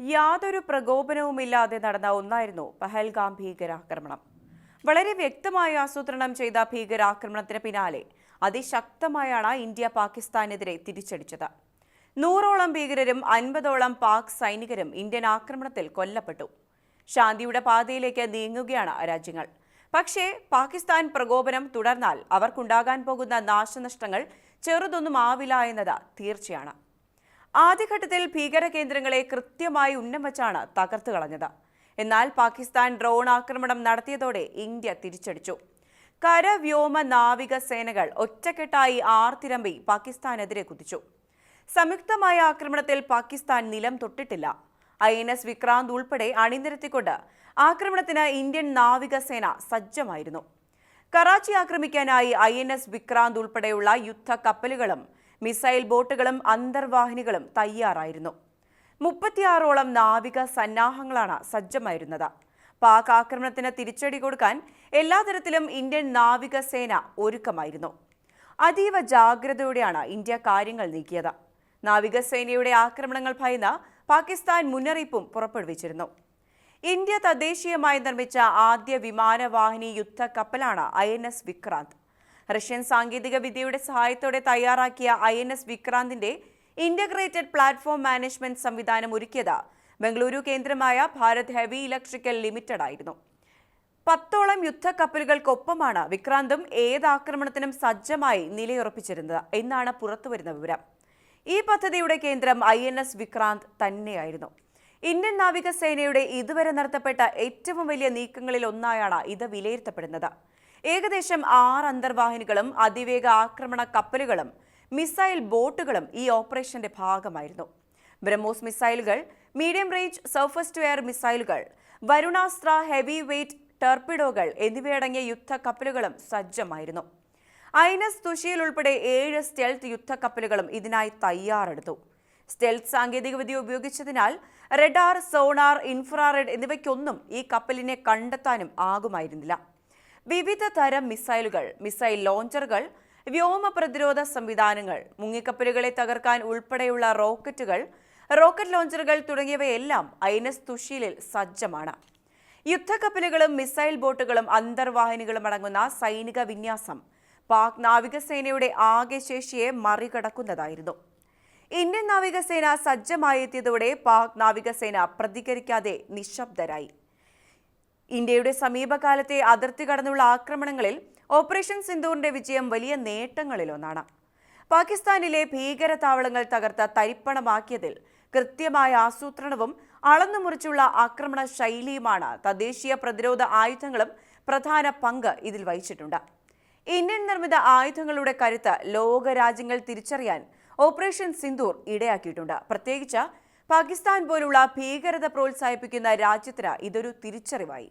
യാതൊരു പ്രകോപനവുമില്ലാതെ നടന്ന ഒന്നായിരുന്നു പഹൽഗാം ഭീകരാക്രമണം. വളരെ വ്യക്തമായി ആസൂത്രണം ചെയ്ത ഭീകരാക്രമണത്തിന് പിന്നാലെ അതിശക്തമായാണ് ഇന്ത്യ പാകിസ്ഥാനെതിരെ തിരിച്ചടിച്ചത്. നൂറോളം ഭീകരരും അൻപതോളം പാക് സൈനികരും ഇന്ത്യൻ ആക്രമണത്തിൽ കൊല്ലപ്പെട്ടു. ശാന്തിയുടെ പാതയിലേക്ക് നീങ്ങുകയാണ് രാജ്യങ്ങൾ. പക്ഷേ പാകിസ്ഥാൻ പ്രകോപനം തുടർന്നാൽ അവർക്കുണ്ടാകാൻ പോകുന്ന നാശനഷ്ടങ്ങൾ ചെറുതൊന്നും ആവില്ല എന്നത് തീർച്ചയാണ്. ആദ്യഘട്ടത്തിൽ ഭീകര കേന്ദ്രങ്ങളെ കൃത്യമായി ഉന്നം വച്ചാണ് തകർത്തു കളഞ്ഞത്. എന്നാൽ പാകിസ്ഥാൻ ഡ്രോൺ ആക്രമണം നടത്തിയതോടെ ഇന്ത്യ തിരിച്ചടിച്ചു. കര വ്യോമ നാവിക സേനകൾ ഒറ്റക്കെട്ടായി ആർത്തിരമ്പി പാകിസ്ഥാനെതിരെ കുതിച്ചു. സംയുക്തമായ ആക്രമണത്തിൽ പാകിസ്ഥാൻ നിലം തൊട്ടിട്ടില്ല. ഐ എൻ എസ് വിക്രാന്ത് ഉൾപ്പെടെ അണിനിരത്തിക്കൊണ്ട് ആക്രമണത്തിന് ഇന്ത്യൻ നാവികസേന സജ്ജമായിരുന്നു. കറാച്ചി ആക്രമിക്കാനായി ഐ എൻ എസ് വിക്രാന്ത് ഉൾപ്പെടെയുള്ള യുദ്ധ കപ്പലുകളും മിസൈൽ ബോട്ടുകളും അന്തർവാഹിനികളും തയ്യാറായിരുന്നു. മുപ്പത്തിയാറോളം നാവിക സന്നാഹങ്ങളാണ് സജ്ജമായിരുന്നത്. പാക് ആക്രമണത്തിന് തിരിച്ചടി കൊടുക്കാൻ എല്ലാ തരത്തിലും ഇന്ത്യൻ നാവികസേന ഒരുക്കമായിരുന്നു. അതീവ ജാഗ്രതയോടെയാണ് ഇന്ത്യ കാര്യങ്ങൾ നീക്കിയത്. നാവികസേനയുടെ ആക്രമണങ്ങൾ ഭയന്ന് പാകിസ്ഥാൻ മുന്നറിയിപ്പും പുറപ്പെടുവിച്ചിരുന്നു. ഇന്ത്യ തദ്ദേശീയമായി നിർമ്മിച്ച ആദ്യ വിമാനവാഹിനി യുദ്ധ കപ്പലാണ് I N S Vikrant. Russian സാങ്കേതിക വിദ്യയുടെ സഹായത്തോടെ തയ്യാറാക്കിയ ഐ എൻ എസ് വിക്രാന്തിന്റെ ഇന്റഗ്രേറ്റഡ് പ്ലാറ്റ്ഫോം മാനേജ്മെന്റ് സംവിധാനം ഒരുക്കിയത് ബംഗളൂരു കേന്ദ്രമായ ഭാരത് ഹെവി ഇലക്ട്രിക്കൽ ലിമിറ്റഡ് ആയിരുന്നു. പത്തോളം യുദ്ധക്കപ്പലുകൾക്കൊപ്പമാണ് വിക്രാന്തും ഏത് ആക്രമണത്തിനും സജ്ജമായി നിലയുറപ്പിച്ചിരുന്നത് എന്നാണ് പുറത്തുവരുന്ന വിവരം. ഈ പദ്ധതിയുടെ കേന്ദ്രം ഐ എൻ എസ് വിക്രാന്ത് തന്നെയായിരുന്നു. ഇന്ത്യൻ നാവികസേനയുടെ ഇതുവരെ നടത്തപ്പെട്ട ഏറ്റവും വലിയ നീക്കങ്ങളിൽ ഒന്നായാണ് ഇത് വിലയിരുത്തപ്പെടുന്നത്. ഏകദേശം ആറ് അന്തർവാഹിനികളും അതിവേഗ ആക്രമണ കപ്പലുകളും മിസൈൽ ബോട്ടുകളും ഈ ഓപ്പറേഷന്റെ ഭാഗമായിരുന്നു. ബ്രഹ്മോസ് മിസൈലുകൾ medium range surface to air മിസൈലുകൾ വരുണാസ്ത്ര ഹെവി വെയ്റ്റ് ടെർപിഡോകൾ എന്നിവയടങ്ങിയ യുദ്ധ കപ്പലുകളും സജ്ജമായിരുന്നു. ഐനസ് തുഷിയിൽ ഉൾപ്പെടെ ഏഴ് സ്റ്റെൽത്ത് യുദ്ധ യുദ്ധക്കപ്പലുകളും ഇതിനായി തയ്യാറെടുത്തു. സ്റ്റെൽത്ത് സാങ്കേതികവിദ്യ ഉപയോഗിച്ചതിനാൽ റെഡാർ സോണാർ ഇൻഫ്രാറെഡ് എന്നിവയ്ക്കൊന്നും ഈ കപ്പലിനെ കണ്ടെത്താനും ആകുമായിരുന്നില്ല. വിവിധ തരം മിസൈലുകൾ മിസൈൽ ലോഞ്ചറുകൾ വ്യോമ പ്രതിരോധ സംവിധാനങ്ങൾ മുങ്ങിക്കപ്പലുകളെ തകർക്കാൻ ഉൾപ്പെടെയുള്ള റോക്കറ്റുകൾ റോക്കറ്റ് ലോഞ്ചറുകൾ തുടങ്ങിയവയെല്ലാം ഐനസ് തുഷീലിൽ സജ്ജമാണ്. യുദ്ധക്കപ്പലുകളും മിസൈൽ ബോട്ടുകളും അന്തർവാഹിനികളും അടങ്ങുന്ന സൈനിക വിന്യാസം പാക് നാവികസേനയുടെ ആകെ ശേഷിയെ മറികടക്കുന്നതായിരുന്നു. ഇന്ത്യൻ നാവികസേന സജ്ജമായെത്തിയതോടെ പാക് നാവികസേന പ്രതികരിക്കാതെ നിശബ്ദരായി. ഇന്ത്യയുടെ സമീപകാലത്തെ അതിർത്തി കടന്നുള്ള ആക്രമണങ്ങളിൽ ഓപ്പറേഷൻ സിന്ദൂറിന്റെ വിജയം വലിയ നേട്ടങ്ങളിലൊന്നാണ്. പാകിസ്ഥാനിലെ ഭീകര താവളങ്ങൾ തകർത്ത തരിപ്പണമാക്കിയതിൽ കൃത്യമായ ആസൂത്രണവും അളന്നു മുറിച്ചുള്ള ആക്രമണ ശൈലിയുമാണ് തദ്ദേശീയ പ്രതിരോധ ആയുധങ്ങളും പ്രധാന പങ്ക് ഇതിൽ വഹിച്ചിട്ടുണ്ട്. ഇന്ത്യൻ നിർമ്മിത ആയുധങ്ങളുടെ കരുത്ത് ലോകരാജ്യങ്ങൾ തിരിച്ചറിയാൻ ഓപ്പറേഷൻ സിന്ദൂർ ഇടയാക്കിയിട്ടുണ്ട്. പ്രത്യേകിച്ച് പാകിസ്ഥാൻ പോലുള്ള ഭീകരത പ്രോത്സാഹിപ്പിക്കുന്ന രാജ്യത്തിന് ഇതൊരു തിരിച്ചറിവായി.